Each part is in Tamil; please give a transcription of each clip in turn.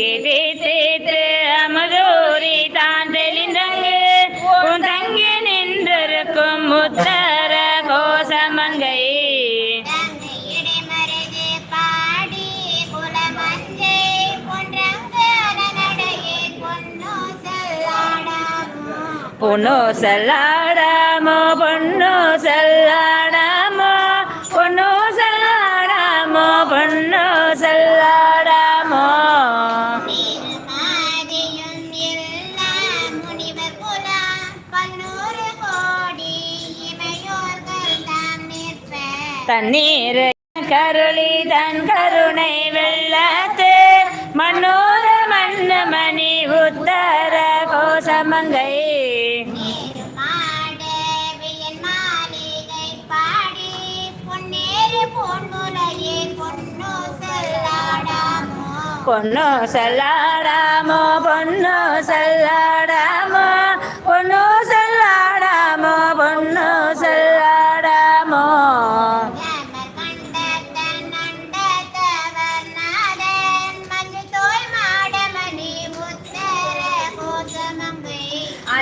கீதை தேத்து அமுதூரி தான் தெளிந்தங்கு உன் தங்கி நின்றிருக்கும் உத்தர கோசமங்கை. பொன்னோ செல்லாடாமோ பொண்ணு சல்லாடாமோ தண்ணீர் கருளி தன் கருணை வெள்ளத்து மன்னோர மண்ணு மணி உத்தர கோசமங்கை. பொன்னோ செல்லாடாமோ பொன்னோ செல்லாடாமோ.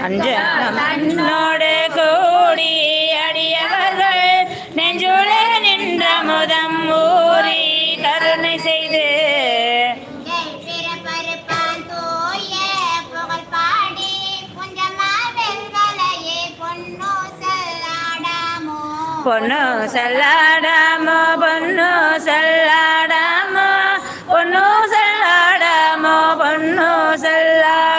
அன்று மண்ணோடு கூடி அடியவர்கள் நெஞ்சுளே நின்ற முதம் ஊறி கருணை செய்து. பொண்ணு சல்லாடாமோ? பொண்ணு சல்லாடாமோ பொண்ணு சல்லாடாமோ? பொண்ணு சல்லாடாமோ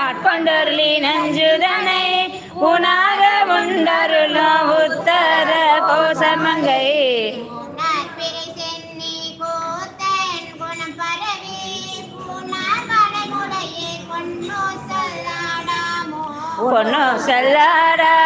ஆட்கொண்டருளி நஞ்சுதனை உணாக உண்டருளோ உத்தர கோசமங்கை. பூனார் பிறை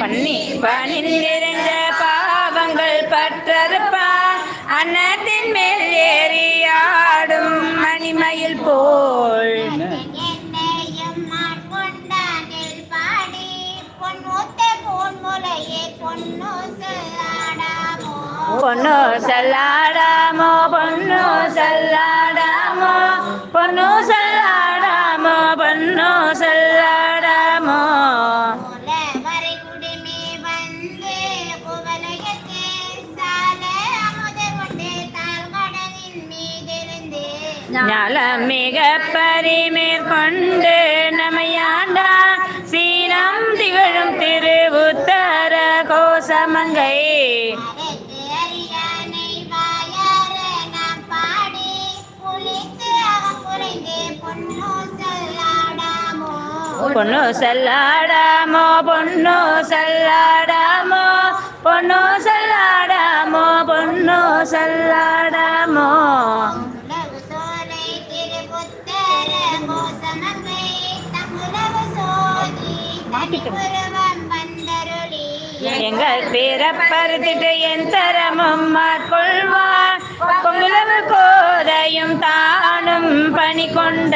பண்ணி பணிந்திருந்த பாவங்கள் பற்றறுப்பான் அன்னத்தின் மேல் ஏறி ஆடும் மணிமயில் போல். பொன்னோ செல்லாடாமோ. பொண்ணு சல்லாடாமோ ஞாலம் மிக பரிமேற்கொண்டு நமையாண்டா. சீனம் திகழும் திரு உத்தர கோசமங்கை. பொண்ணு செல்லாடாமோ பொண்ணு செல்லாடாமோ பொண்ணு செல்லாடாமோ பொண்ணு செல்லா எங்கள் பிறப்பறுத்திட்டு என் தரமும் மாற்கொள்வார் பொங்குலவு கோதையும் தானும் பணி கொண்ட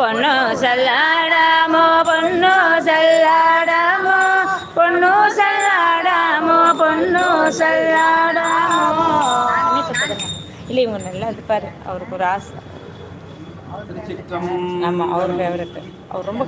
பொன்னோ சொல்லாடாமோ. இல்லை இல்லை இவங்க நல்லா இருப்பார். அவருக்கு ஒரு ஆசை. ஆமாம் அவர் ஃபேவரெட்டு அவர் ரொம்ப